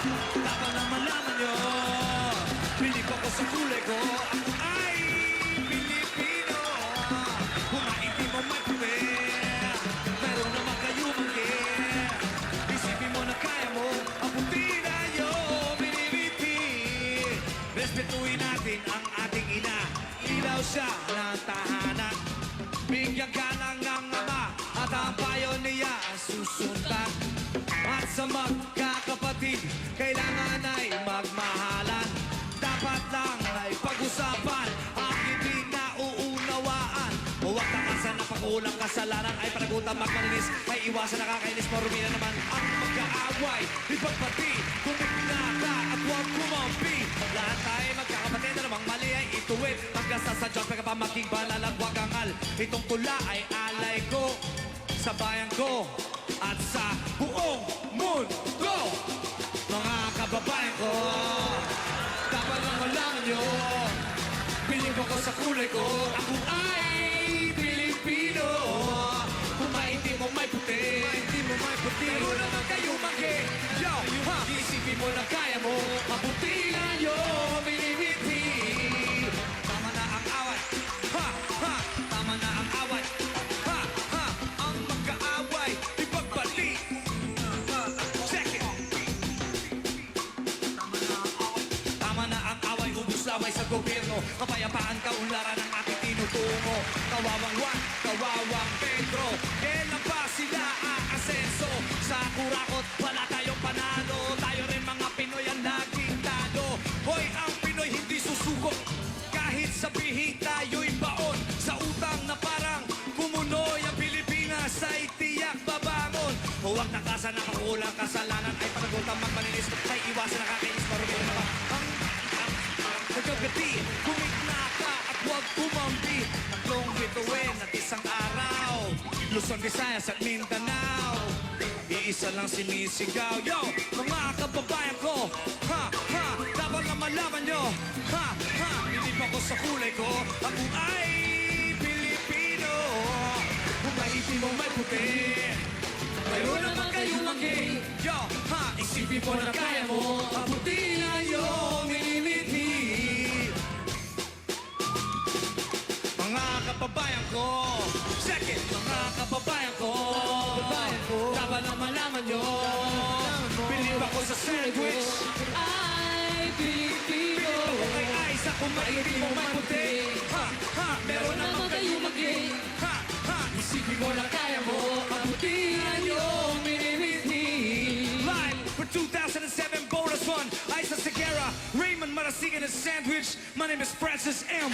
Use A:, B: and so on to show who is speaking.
A: Dapat na malaman ko Ako ay Pilipino Humaiti mo magkwe Pero naman kayo magke Isipin mo na kaya Ang ating ina. Ilaw siya ng tahanan Bigyan ka lang ng ama At ang payo niya susundan. At sa mga pag-ulang kasalanan ay panagutan magmalinis. Ay iwasan nakakainis, marumi na naman ang magkaaway. Ipagpati, kumikna ka at huwag kumampi. Lahat tayo magkakapatid na namang mali ay ituwid. Hanggang sa sadyang pagkapamaking banal at wag angal. Itong tula ay alay ko sa bayan ko at sa buong mundo. Mga kababayan ko, dapat lang malaman nyo. Piling ko sa kulay ko, ako ay gobyerno. Kapayapaan kaunlaran ang ating tinutungo. Kawawang Juan, kawawang Pedro. Kailan pa sila aasenso? Sa kurakot, wala tayong panalo. Tayo rin mga Pinoy ang laging talo. Hoy, ang Pinoy hindi susuko. Kahit sabihin tayo'y baon. Sa utang na parang kumunoy Ang Pilipinas ay tiyak babangon. Huwag takasan na kakulang kasalanan. Ay panagutan magmalinis. Ay iwasan nakakainis marumi na Ang Nagkagati, kumikna ka at huwag kumambi Tatlong bituin at isang araw. Luzon, Visayas at Mindanao. Iisa lang sinisigaw. Yo, mga kababayan ko. Ha, ha, dapat na malaman nyo. Ha, ha, hindi pa ko sa kulay ko. Ako ay Pilipino. Kung maitim mo may puti Kayo naman kayo manggi. Yo, ha, isipin mo na kaya mo kababayan ko. Second, mga kababayan ko. Kababayan ko. Dapat na malaman nyo. Bilib ako sa sandwich.
B: Ay,
A: Pilipino Ako kay Ice ako maitim mo may puti. Ha, ha, meron naman kayo magi. Ha, ha, isipin mo na kaya mo. Mabutihan yung minimiti Live for 2007 bonus one. Isa Segura, Raymond Marasigan and Sandwich. My name is Francis M